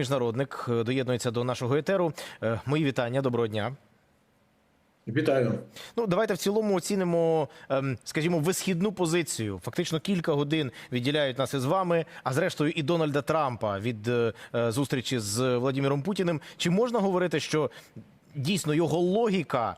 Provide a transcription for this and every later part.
Міжнародник е, доєднується до нашого етеру. Е, Мої вітання, доброго дня. Вітаю. Ну, давайте в цілому оцінимо, ем, скажімо, висхідну позицію. Фактично кілька годин відділяють нас із вами, а зрештою і Дональда Трампа від е, зустрічі з Владимиром Путіним. Чи можна говорити, що дійсно його логіка?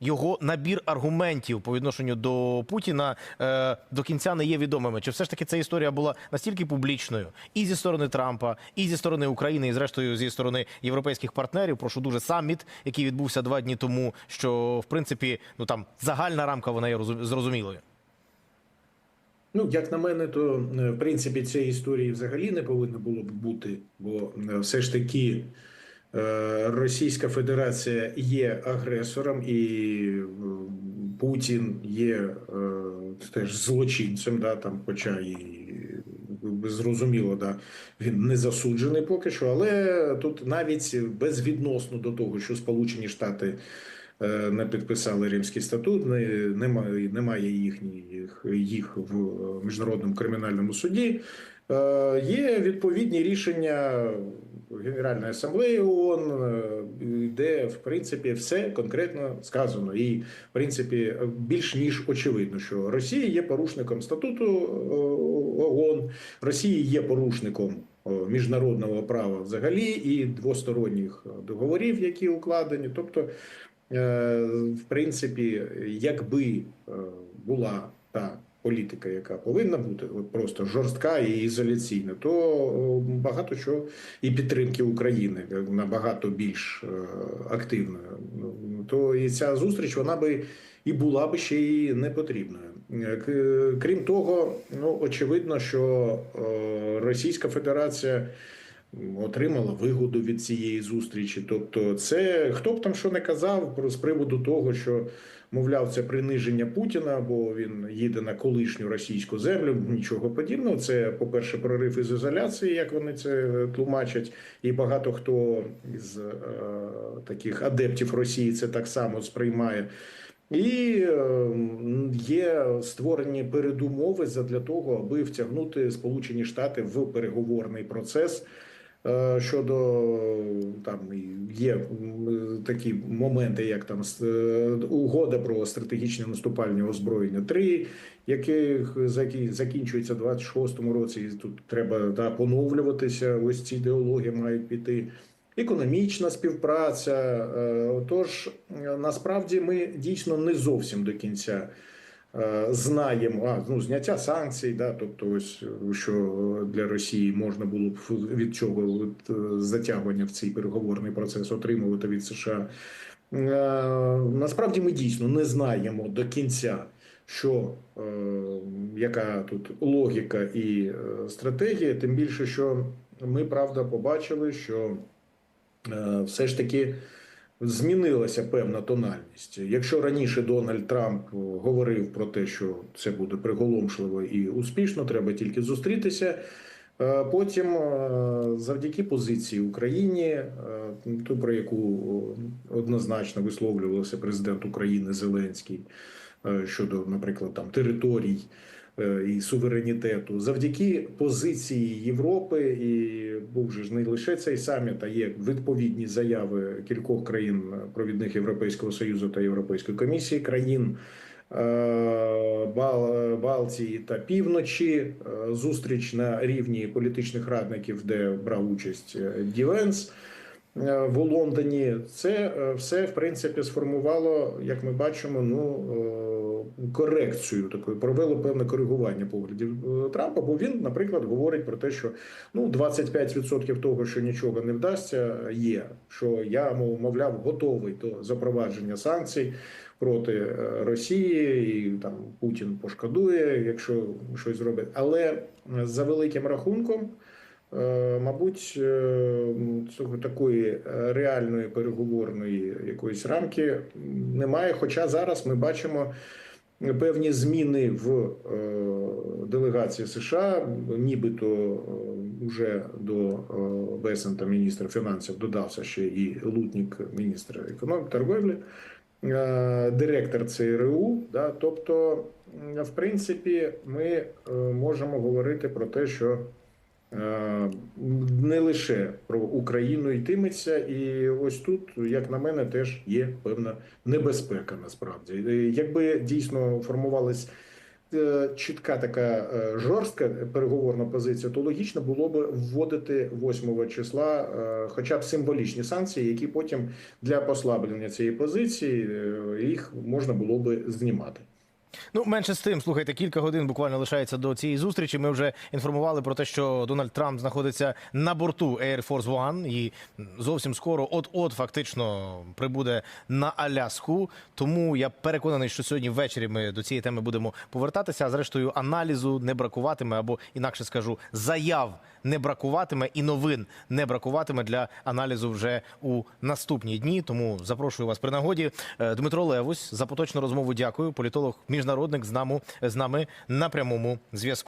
Його набір аргументів по відношенню до Путіна е, до кінця не є відомими. Чи все ж таки ця історія була настільки публічною і зі сторони Трампа, і зі сторони України, і зрештою зі сторони європейських партнерів? Прошу дуже саміт, який відбувся два дні тому. Що в принципі, ну там загальна рамка вона є розум- зрозумілою. Ну, як на мене, то е, в принципі цієї історії взагалі не повинно було б бути, бо е, все ж таки Російська Федерація є агресором, і е, Путін є е, теж злочинцем, да, там, хоча і е, зрозуміло, да, він не засуджений поки що, але тут навіть безвідносно до того, що Сполучені Штати. е, Не підписали Римський статут, немає, немає їхніх їх в міжнародному кримінальному суді. Е, Є відповідні рішення Генеральної асамблеї ООН, е, де в принципі все конкретно сказано, і в принципі більш ніж очевидно, що Росія є порушником статуту е, ООН, Росія є порушником міжнародного права взагалі і двосторонніх договорів, які укладені. Тобто, в принципі, якби була та політика, яка повинна бути, просто жорстка і ізоляційна, то багато чого і підтримки України набагато більш е, активною. Ну, То і ця зустріч вона би і була би ще й не потрібною. Е, Крім того, ну очевидно, що е, Російська Федерація отримала вигоду від цієї зустрічі. Тобто, це хто б там що не казав про з приводу того, що мовляв, це приниження Путіна, бо він їде на колишню російську землю. Нічого подібного. Це, по-перше, прорив із ізоляції, як вони це тлумачать, і багато хто із е, таких адептів Росії це так само сприймає. І е, є створені передумови для того, аби втягнути Сполучені Штати в переговорний процес. Е, Щодо там є такі моменти, як там е, угода про стратегічне наступальне озброєння 3, яких закі- закінчується в 26-му році. І тут треба да, поновлюватися. Ось ці ідеології мають піти. Економічна співпраця. Е, Тож е, насправді ми дійсно не зовсім до кінця знаємо а, ну, зняття санкцій, да, тобто, ось що для Росії можна було б від чого от, е, затягування в цей переговорний процес отримувати від США. Е, Насправді ми дійсно не знаємо до кінця, що е, яка тут логіка і е, стратегія, тим більше, що ми правда побачили, що е, все ж таки змінилася певна тональність. Якщо раніше Дональд Трамп говорив про те, що це буде приголомшливо і успішно, треба тільки зустрітися. е, Потім, е, завдяки позиції Україні, е, ту про яку однозначно висловлювався президент України Зеленський е, щодо, наприклад, там територій е, і суверенітету, завдяки позиції Європи, і був же ж не лише цей саміт, а є відповідні заяви кількох країн провідних Європейського союзу та Європейської комісії країн. е, Бал- Балтії та півночі е, зустріч на рівні політичних радників, де брав участь е, Дівенс е, в Лондоні. Це е, все в принципі сформувало, як ми бачимо, ну е, корекцію такою, провело певне коригування поглядів е, Трампа. Бо він, наприклад, говорить про те, що ну 25% того, що нічого не вдасться, є. Що я мов- мовляв готовий до запровадження санкцій проти е, Росії, і там Путін пошкодує, якщо щось зробить. Але за великим рахунком. Е, Мабуть, цього такої реальної переговорної якоїсь рамки немає. Хоча зараз ми бачимо певні зміни в е, делегації США, нібито вже до е, Бесента, міністра фінансів, додався ще і Лутнік, міністр економіки торговлі, е, директор ЦРУ. Да, тобто, в принципі, ми е, можемо говорити про те, що е, не лише про Україну йтиметься, і ось тут, як на мене, теж є певна небезпека. Насправді, Е, якби дійсно формувалась е, чітка така е, жорстка переговорна позиція, то логічно було б вводити 8 числа, е, хоча б символічні санкції, які потім для послаблення цієї позиції е, їх можна було би знімати. Ну, менше з тим, слухайте, кілька годин буквально лишається до цієї зустрічі. Ми вже інформували про те, що Дональд Трамп знаходиться на борту Air Force One і зовсім скоро, от-от, фактично прибуде на Аляску. Тому я переконаний, що сьогодні ввечері ми до цієї теми будемо повертатися. А зрештою, аналізу не бракуватиме, або інакше скажу, заяв не бракуватиме і новин не бракуватиме для аналізу вже у наступні дні. Тому запрошую вас при нагоді. Е, Дмитро Левусь за поточну розмову. Дякую. Політолог, міжнародник з нами з нами на прямому зв'язку.